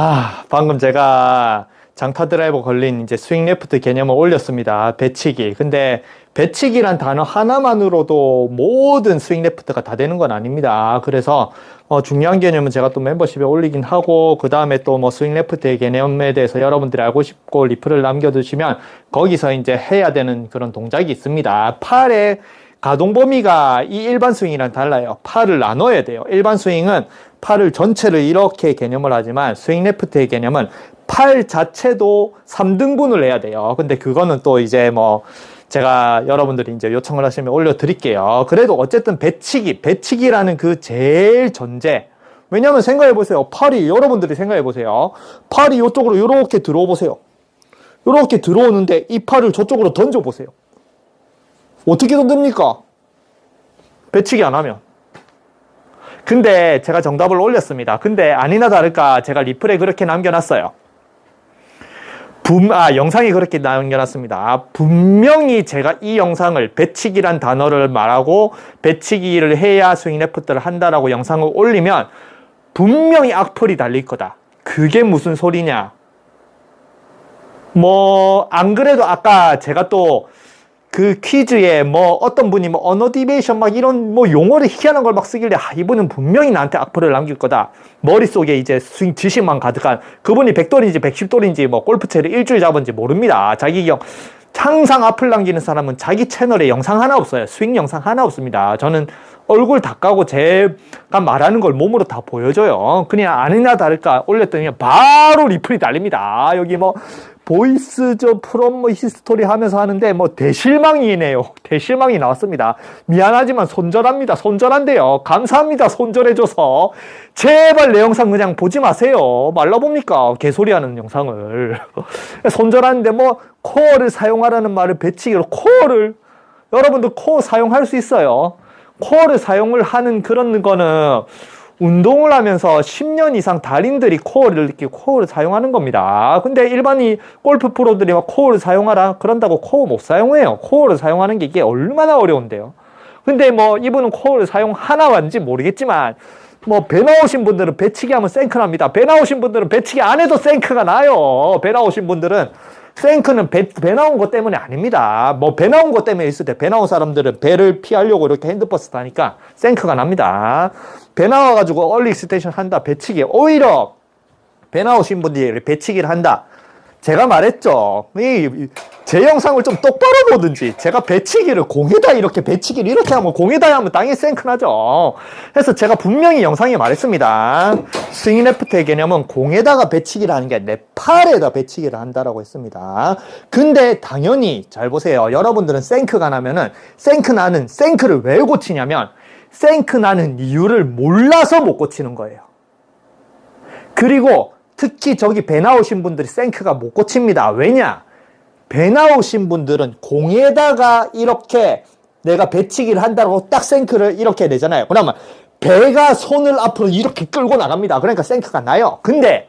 아, 방금 제가 장타 드라이버 걸린 이제 스윙 레프트 개념을 올렸습니다. 배치기. 근데 배치기란 단어 하나만으로도 모든 스윙 레프트가 다 되는 건 아닙니다. 그래서 어, 중요한 개념은 제가 또 멤버십에 올리긴 하고 그 다음에 또 뭐 스윙 레프트의 개념에 대해서 여러분들이 알고 싶고 리플을 남겨두시면 거기서 이제 해야 되는 그런 동작이 있습니다. 팔에 가동 범위가 이 일반 스윙이랑 달라요. 팔을 나눠야 돼요. 일반 스윙은 팔을 전체를 이렇게 개념을 하지만 스윙 레프트의 개념은 팔 자체도 3등분을 해야 돼요. 근데 그거는 또 이제 뭐 제가 여러분들이 이제 요청을 하시면 올려드릴게요. 그래도 어쨌든 배치기, 배치기라는 그 제일 전제. 왜냐면 생각해 보세요. 팔이 여러분들이 생각해 보세요. 팔이 이쪽으로 이렇게 들어오 보세요. 이렇게 들어오는데 이 팔을 저쪽으로 던져 보세요. 어떻게 던집니까? 배치기 안 하면. 근데 제가 정답을 올렸습니다. 근데 아니나 다를까 제가 리플에 그렇게 남겨놨어요. 분, 아, 영상이 그렇게 남겨놨습니다. 분명히 제가 이 영상을 배치기란 단어를 말하고 배치기를 해야 스윙 레프트를 한다라고 영상을 올리면 분명히 악플이 달릴 거다. 그게 무슨 소리냐? 뭐, 안 그래도 아까 제가 또 그 퀴즈에 뭐 어떤 분이 뭐 언어 디베이션 막 이런 뭐 용어를 희한한 걸 막 쓰길래 아, 이분은 분명히 나한테 악플을 남길 거다. 머릿속에 이제 스윙 지식만 가득한 그분이 100돌인지 110돌인지 뭐 골프채를 일주일 잡은지 모릅니다. 자기 경 항상 악플 남기는 사람은 자기 채널에 영상 하나 없어요. 스윙 영상 하나 없습니다. 저는 얼굴 다 까고 제가 말하는 걸 몸으로 다 보여줘요. 그냥 아니나 다를까 올렸더니 바로 리플이 달립니다. 여기 뭐 보이스 저 프롬 뭐 히스토리 하면서 하는데 뭐 대실망이네요. 대실망이 나왔습니다. 미안하지만 손절합니다. 손절한대요. 감사합니다. 손절해줘서 제발 내 영상 그냥 보지 마세요. 말라봅니까? 개소리하는 영상을 손절하는데 뭐 코어를 사용하라는 말을 배치기로 코어를 여러분들 코어 사용할 수 있어요. 코어를 사용을 하는 그런 거는 운동을 하면서 10년 이상 달인들이 코어를 이렇게 코어를 사용하는 겁니다. 근데 일반이 골프 프로들이 막 코어를 사용하라 그런다고 코어 못 사용해요. 코어를 사용하는 게 이게 얼마나 어려운데요. 근데 뭐 이분은 코어를 사용 하나는지 모르겠지만 뭐배 나오신 분들은 배치기 하면 생크 납니다. 배 나오신 분들은 배치기 안 해도 생크가 나요. 배 나오신 분들은 생크는 배, 배 나온 것 때문에 아닙니다. 뭐 배 나온 것 때문에 있을 때 배 나온 사람들은 배를 피하려고 이렇게 핸드버스 타니까 생크가 납니다. 배 나와가지고 얼리 익스테이션 한다. 배치기. 오히려 배 나오신 분들이 배치기를 한다. 제가 말했죠. 이, 제 영상을 좀 똑바로 보든지, 제가 배치기를 공에다 이렇게 배치기를 이렇게 하면 공에다 하면 땅에 생크 나죠. 그래서 제가 분명히 영상에 말했습니다. 스윙 레프트의 개념은 공에다가 배치기를 하는 게 내 팔에다 배치기를 한다라고 했습니다. 근데 당연히 잘 보세요. 여러분들은 생크가 나면은 생크 나는 생크를 왜 고치냐면 생크 나는 이유를 몰라서 못 고치는 거예요. 그리고 특히 저기 배 나오신 분들이 생크가 못 고칩니다. 왜냐? 배 나오신 분들은 공에다가 이렇게 내가 배치기를 한다고 딱 생크를 이렇게 내잖아요. 그러면 배가 손을 앞으로 이렇게 끌고 나갑니다. 그러니까 생크가 나요. 근데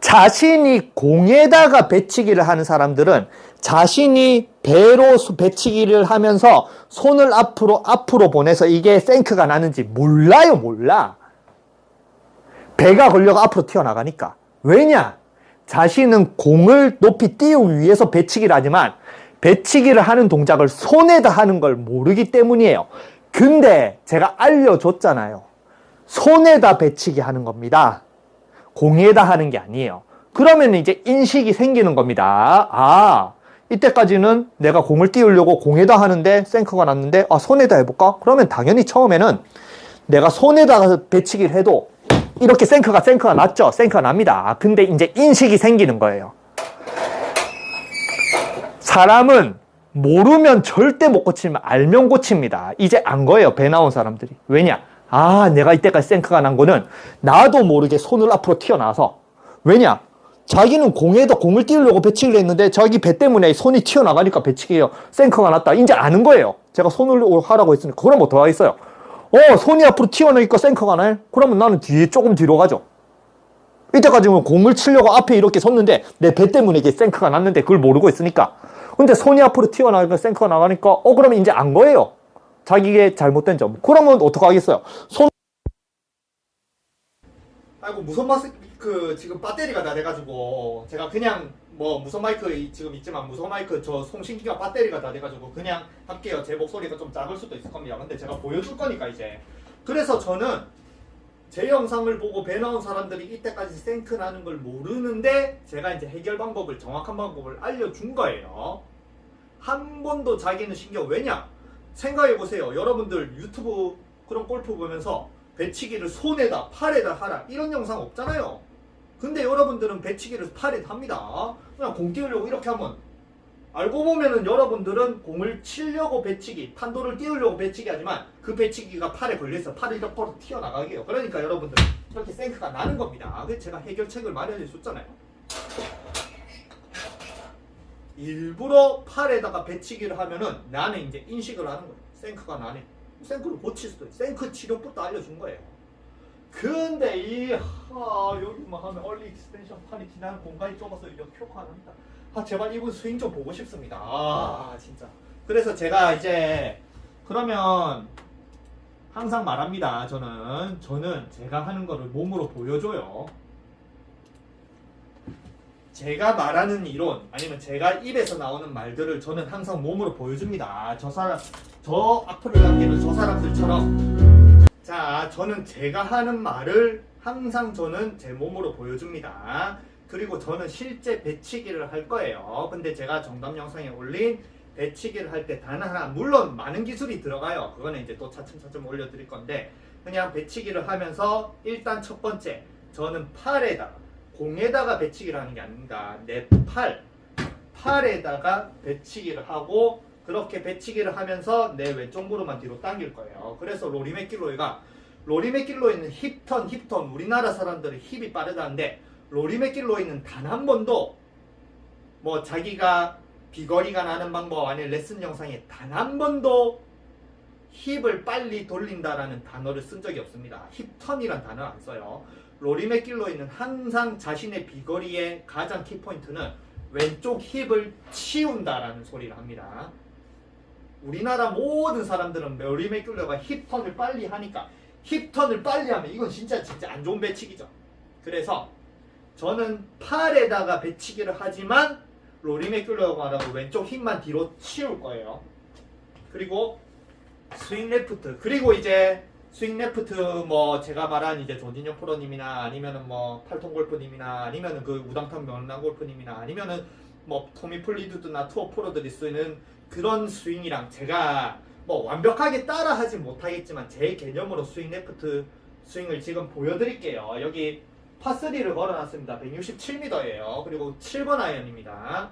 자신이 공에다가 배치기를 하는 사람들은 자신이 배로 배치기를 하면서 손을 앞으로 앞으로 보내서 이게 생크가 나는지 몰라요, 몰라. 배가 걸려가 앞으로 튀어나가니까. 왜냐? 자신은 공을 높이 띄우기 위해서 배치기를 하지만 배치기를 하는 동작을 손에다 하는 걸 모르기 때문이에요. 근데 제가 알려줬잖아요. 손에다 배치기 하는 겁니다. 공에다 하는 게 아니에요. 그러면 이제 인식이 생기는 겁니다. 아, 이때까지는 내가 공을 띄우려고 공에다 하는데 생크가 났는데, 아, 손에다 해볼까? 그러면 당연히 처음에는 내가 손에다가 배치기를 해도 이렇게 생크가 생크가 났죠. 생크가 납니다. 근데 이제 인식이 생기는 거예요. 사람은 모르면 절대 못 고치면 알면 고칩니다. 이제 안 거예요. 배 나온 사람들이. 왜냐? 아, 내가 이때까지 생크가 난 거는 나도 모르게 손을 앞으로 튀어나와서. 왜냐? 자기는 공에다 공을 띄우려고 배치기를 했는데 자기 배 때문에 손이 튀어나가니까 배치기예요. 생크가 났다. 이제 아는 거예요. 제가 손을 하라고 했으니까. 그럼 어떡 하겠어요? 어, 손이 앞으로 튀어나오니까 생커가 나요? 그러면 나는 뒤에 조금 뒤로 가죠. 이때까지는 공을 치려고 앞에 이렇게 섰는데 내 배 때문에 이게 생커가 났는데 그걸 모르고 있으니까. 근데 손이 앞으로 튀어나오니까 생커가 나가니까 어, 그러면 이제 안 거예요. 자기의 잘못된 점. 그러면 어떡하겠어요? 손. 아이고, 무슨 맛을. 그 지금 배터리가 다 돼가지고 제가 그냥 뭐 무선 마이크 이- 지금 있지만 무선 마이크 저 송신기가 배터리가 다 돼가지고 그냥 할게요. 제 목소리가 좀 작을 수도 있을 겁니다. 근데 제가 보여줄 거니까 이제 그래서 저는 제 영상을 보고 배 나온 사람들이 이때까지 생크 나는 걸 모르는데 제가 이제 해결 방법을 정확한 방법을 알려준 거예요. 한 번도 자기는 신경 왜냐? 생각해 보세요. 여러분들 유튜브 그런 골프 보면서 배치기를 손에다 팔에다 하라 이런 영상 없잖아요. 근데 여러분들은 배치기를 팔에 합니다. 그냥 공 띄우려고 이렇게 하면 알고 보면은 여러분들은 공을 치려고 배치기, 판도를 띄우려고 배치기 하지만 그 배치기가 팔에 걸려서 팔이 이렇게 튀어나가게 해요. 그러니까 여러분들 이렇게 생크가 나는 겁니다. 그래서 제가 해결책을 마련해 줬잖아요. 일부러 팔에다가 배치기를 하면은 나는 이제 인식을 하는 거예요. 생크가 나네. 생크를 고칠 수도 있어. 생크 치료법도 알려준 거예요. 근데 이, 하, 여기만 하면 얼리 익스텐션 팔이 지나는 공간이 좁아서 역효과 납니다. 아, 제발 이분 스윙 좀 보고 싶습니다. 아, 진짜. 그래서 제가 이제, 그러면, 항상 말합니다. 저는, 저는 제가 하는 거를 몸으로 보여줘요. 제가 말하는 이론, 아니면 제가 입에서 나오는 말들을 저는 항상 몸으로 보여줍니다. 저 사람, 저 악플을 남기는 저 사람들처럼. 자, 저는 제가 하는 말을 항상 저는 제 몸으로 보여줍니다. 그리고 저는 실제 배치기를 할 거예요. 근데 제가 정답 영상에 올린 배치기를 할 때 단 하나, 물론 많은 기술이 들어가요. 그거는 이제 또 차츰차츰 올려드릴 건데, 그냥 배치기를 하면서 일단 첫 번째, 저는 팔에다가, 공에다가 배치기를 하는 게 아닙니다. 내 팔, 팔에다가 배치기를 하고, 그렇게 배치기를 하면서 내 왼쪽 무릎만 뒤로 당길 거예요. 그래서 로리 맥길로이가 로리 맥길로이는 힙턴 힙턴 우리나라 사람들은 힙이 빠르다는데 로리 맥길로이는 단 한 번도 뭐 자기가 비거리가 나는 방법 아니면 레슨 영상에 단 한 번도 힙을 빨리 돌린다라는 단어를 쓴 적이 없습니다. 힙턴이란 단어 안 써요. 로리 맥길로이는 항상 자신의 비거리의 가장 키포인트는 왼쪽 힙을 치운다라는 소리를 합니다. 우리나라 모든 사람들은 맥길로이가 힙턴을 빨리 하니까 힙턴을 빨리 하면 이건 진짜 진짜 안 좋은 배치기죠. 그래서 저는 팔에다가 배치기를 하지만 로리 맥귤러가 말하고 왼쪽 힙만 뒤로 치울 거예요. 그리고 스윙 레프트 그리고 이제 스윙 레프트 뭐 제가 말한 이제 조진영 프로님이나 아니면은 뭐 팔통 골프님이나 아니면은 그 우당탕 명랑 골프님이나 아니면은 뭐 토미 플리드드나 투어 프로들이 쓰는 그런 스윙이랑 제가 뭐 완벽하게 따라하지 못하겠지만 제 개념으로 스윙 레프트 스윙을 지금 보여드릴게요. 여기 파3를 걸어놨습니다. 167m예요. 그리고 7번 아이언입니다.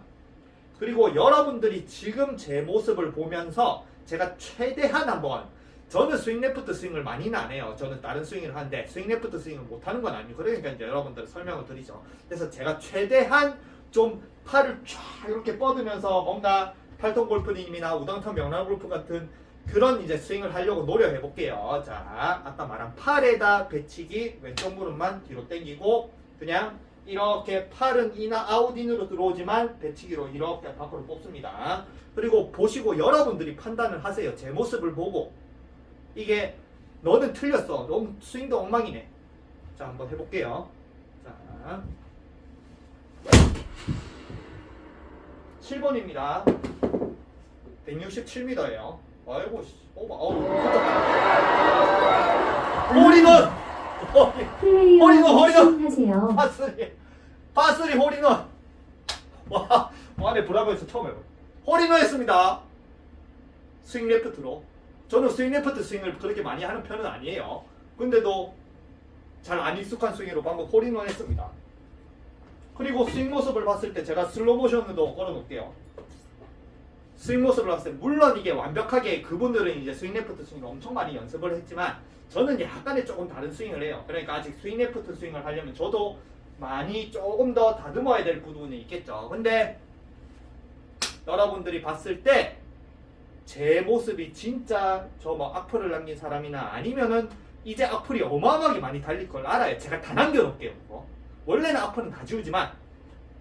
그리고 여러분들이 지금 제 모습을 보면서 제가 최대한 한번 저는 스윙 레프트 스윙을 많이는 안 해요. 저는 다른 스윙을 하는데 스윙 레프트 스윙을 못 하는 건 아니고 그러니까 이제 여러분들 설명을 드리죠. 그래서 제가 최대한 좀 팔을 쫙 이렇게 뻗으면서 뭔가 팔통 골프님이나 우당탕 명랑 골프 같은 그런 이제 스윙을 하려고 노력해 볼게요. 자, 아까 말한 팔에다 배치기 왼쪽 무릎만 뒤로 당기고 그냥 이렇게 팔은 이나 아웃인으로 들어오지만 배치기로 이렇게 밖으로 뽑습니다. 그리고 보시고 여러분들이 판단을 하세요. 제 모습을 보고 이게 너는 틀렸어. 너무 스윙도 엉망이네. 자, 한번 해볼게요. 자, 7번입니다. 167m예요. 아이고, 씨. 오바, 어우, 붙었다. 홀인원! 허리가. 하세요. 파스리, 파스리 홀인원! 와, 안에 브라보에서 처음 해봐. 홀인원 했습니다. 스윙 레프트로. 저는 스윙 레프트 스윙을 그렇게 많이 하는 편은 아니에요. 근데도 잘 안 익숙한 스윙으로 방금 홀인원 했습니다. 그리고 스윙 모습을 봤을 때 제가 슬로우 모션도 걸어 놓을게요. 스윙 모습을 봤을 때 물론 이게 완벽하게 그분들은 이제 스윙 레프트 스윙을 엄청 많이 연습을 했지만 저는 약간의 조금 다른 스윙을 해요. 그러니까 아직 스윙 레프트 스윙을 하려면 저도 많이 조금 더 다듬어야 될 부분이 있겠죠. 근데 여러분들이 봤을 때 제 모습이 진짜 저 뭐 악플을 남긴 사람이나 아니면은 이제 악플이 어마어마하게 많이 달릴 걸 알아요. 제가 다 남겨놓을게요. 그거. 원래는 악플은 다 지우지만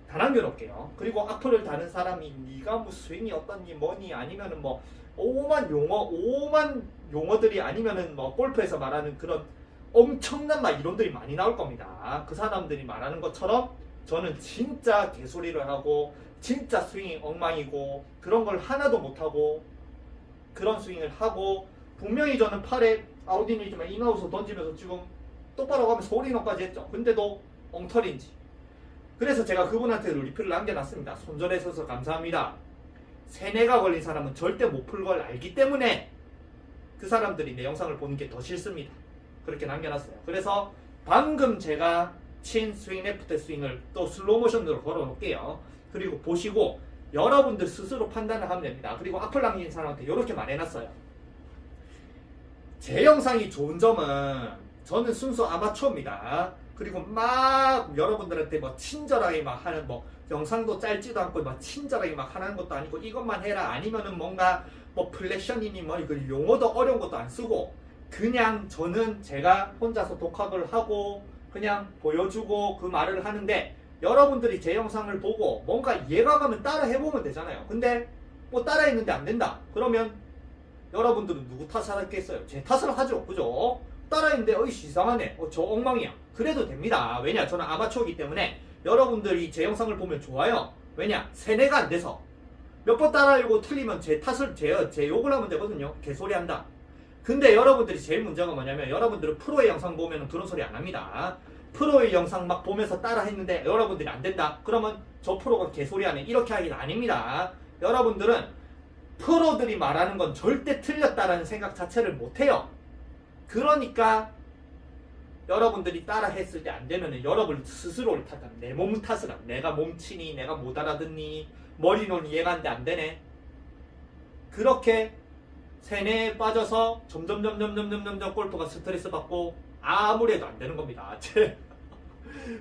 다 남겨놓을게요. 그리고 악플을 다는 사람이 네가 뭐 스윙이 어떠니 뭐니 아니면은 뭐 오만 용어 오만 용어들이 아니면은 뭐 골프에서 말하는 그런 엄청난 막 이론들이 많이 나올 겁니다. 그 사람들이 말하는 것처럼 저는 진짜 개소리를 하고 진짜 스윙이 엉망이고 그런 걸 하나도 못하고 그런 스윙을 하고 분명히 저는 팔에 아웃인이지만 인아웃을 던지면서 지금 똑바로 가면서 홀인원까지 했죠. 근데도 엉터리인지. 그래서 제가 그분한테 리플을 남겨놨습니다. 손절해 주셔서 감사합니다. 세뇌가 걸린 사람은 절대 못 풀 걸 알기 때문에 그 사람들이 내 영상을 보는 게 더 싫습니다. 그렇게 남겨놨어요. 그래서 방금 제가 친 스윙 레프트 스윙을 또 슬로우 모션으로 걸어 놓을게요. 그리고 보시고 여러분들 스스로 판단을 하면 됩니다. 그리고 악플 남긴 사람한테 이렇게 말해놨어요. 제 영상이 좋은 점은 저는 순수 아마추어입니다. 그리고 막 여러분들한테 뭐 친절하게 막 하는 뭐 영상도 짧지도 않고 막 친절하게 막 하는 것도 아니고 이것만 해라 아니면은 뭔가 뭐 플렉션이니 뭐 이거 용어도 어려운 것도 안 쓰고 그냥 저는 제가 혼자서 독학을 하고 그냥 보여주고 그 말을 하는데 여러분들이 제 영상을 보고 뭔가 이해가 가면 따라 해보면 되잖아요. 근데 뭐 따라 했는데 안 된다. 그러면 여러분들은 누구 탓을 하겠어요? 제 탓을 하죠. 그죠? 따라 했는데 어이씨 이상하네. 어, 저 엉망이야. 그래도 됩니다. 왜냐? 저는 아마추어이기 때문에 여러분들이 제 영상을 보면 좋아요. 왜냐? 세뇌가 안 돼서 몇 번 따라하고 틀리면 제 탓을 제, 제 욕을 하면 되거든요. 개소리 한다. 근데 여러분들이 제일 문제가 뭐냐면 여러분들은 프로의 영상 보면 그런 소리 안 합니다. 프로의 영상 막 보면서 따라 했는데 여러분들이 안 된다. 그러면 저 프로가 개소리 하네. 이렇게 하긴 아닙니다. 여러분들은 프로들이 말하는 건 절대 틀렸다라는 생각 자체를 못 해요. 그러니까 여러분들이 따라 했을 때 안 되면 여러분 스스로를 탓하는 내몸 탓을 하는 내가 몸치니 내가 못 알아듣니 머리 논 이해가 안 되네 그렇게 세뇌에 빠져서 점점 점점 점점 점점 골프가 스트레스 받고 아무리 해도 안 되는 겁니다. 제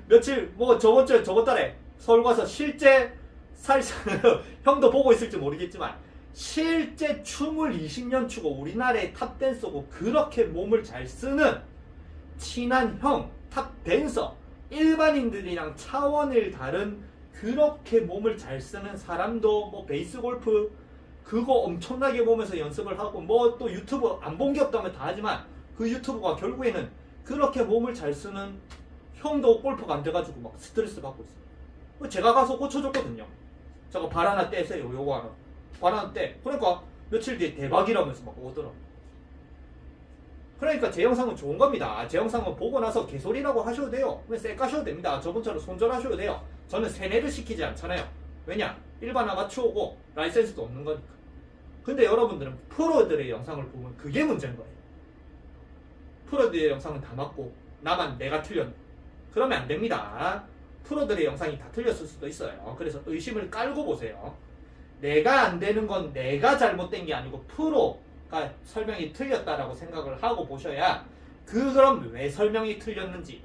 며칠 뭐 저번 주에 저번 달에 서울 가서 실제 살짝 형도 보고 있을지 모르겠지만 실제 춤을 20년 추고 우리나라의 탑 댄서고 그렇게 몸을 잘 쓰는 친한 형, 탑 댄서, 일반인들이랑 차원을 다른 그렇게 몸을 잘 쓰는 사람도 뭐 베이스 골프 그거 엄청나게 보면서 연습을 하고 뭐 또 유튜브 안 본 게 없다면 다 하지만 그 유튜브가 결국에는 그렇게 몸을 잘 쓰는 형도 골프가 안 돼가지고 막 스트레스 받고 있어요. 제가 가서 고쳐줬거든요. 저거 발 하나 떼세요. 요거 하나. 발 하나 떼. 그러니까 며칠 뒤에 대박이라면서 막 오더라. 그러니까 제 영상은 좋은 겁니다. 제 영상은 보고 나서 개소리라고 하셔도 돼요. 그냥 쎄 까셔도 됩니다. 저번처럼 손절하셔도 돼요. 저는 세뇌를 시키지 않잖아요. 왜냐? 일반 아마추어고 라이센스도 없는 거니까. 근데 여러분들은 프로들의 영상을 보면 그게 문제인 거예요. 프로들의 영상은 다 맞고 나만 내가 틀렸네. 그러면 안 됩니다. 프로들의 영상이 다 틀렸을 수도 있어요. 그래서 의심을 깔고 보세요. 내가 안 되는 건 내가 잘못된 게 아니고 프로 가 설명이 틀렸다라고 생각을 하고 보셔야 그 그럼 왜 설명이 틀렸는지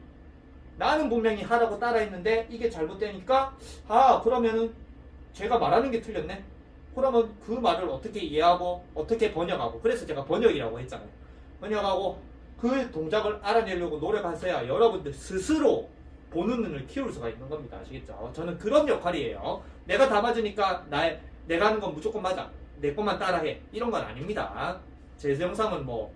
나는 분명히 하라고 따라했는데 이게 잘못되니까 아 그러면은 제가 말하는 게 틀렸네. 그러면 그 말을 어떻게 이해하고 어떻게 번역하고 그래서 제가 번역이라고 했잖아요. 번역하고 그 동작을 알아내려고 노력하셔야 여러분들 스스로 보는 눈을 키울 수가 있는 겁니다. 아시겠죠? 저는 그런 역할이에요. 내가 다 맞으니까 나 내가 하는 건 무조건 맞아. 내 것만 따라해. 이런 건 아닙니다. 제 영상은 뭐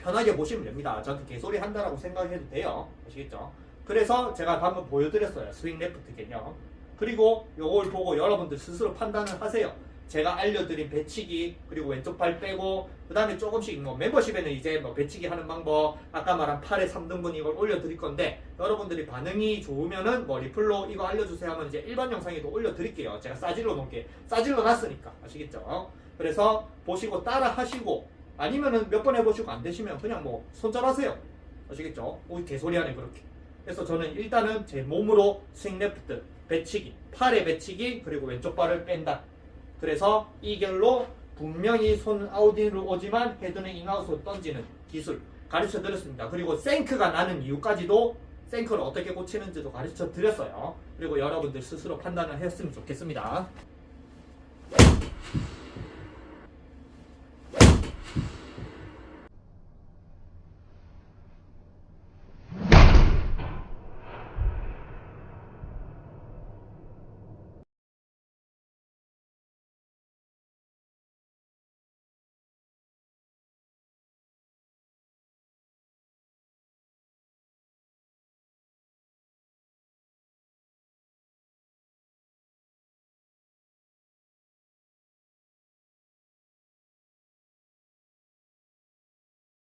편하게 보시면 됩니다. 저한테 개소리 한다라고 생각해도 돼요. 아시겠죠? 그래서 제가 방금 보여드렸어요. 스윙 레프트 개념. 그리고 요걸 보고 여러분들 스스로 판단을 하세요. 제가 알려드린 배치기 그리고 왼쪽 발 빼고 그 다음에 조금씩 뭐 멤버십에는 이제 뭐 배치기 하는 방법 아까 말한 8의 3등분 이걸 올려드릴 건데 여러분들이 반응이 좋으면은 뭐 리플로 이거 알려주세요 하면 이제 일반 영상에도 올려드릴게요. 제가 싸질러 놓을게. 싸질러 놨으니까. 아시겠죠? 그래서 보시고 따라 하시고 아니면은 몇 번 해보시고 안 되시면 그냥 뭐 손절하세요. 아시겠죠? 우리 개소리하네 그렇게. 그래서 저는 일단은 제 몸으로 스윙 레프트 배치기 팔에 배치기 그리고 왼쪽 발을 뺀다 그래서 이 결로 분명히 손 아웃인으로 오지만 헤드는 인아웃으로 던지는 기술 가르쳐 드렸습니다. 그리고 생크가 나는 이유까지도 생크를 어떻게 고치는지도 가르쳐 드렸어요. 그리고 여러분들 스스로 판단을 했으면 좋겠습니다.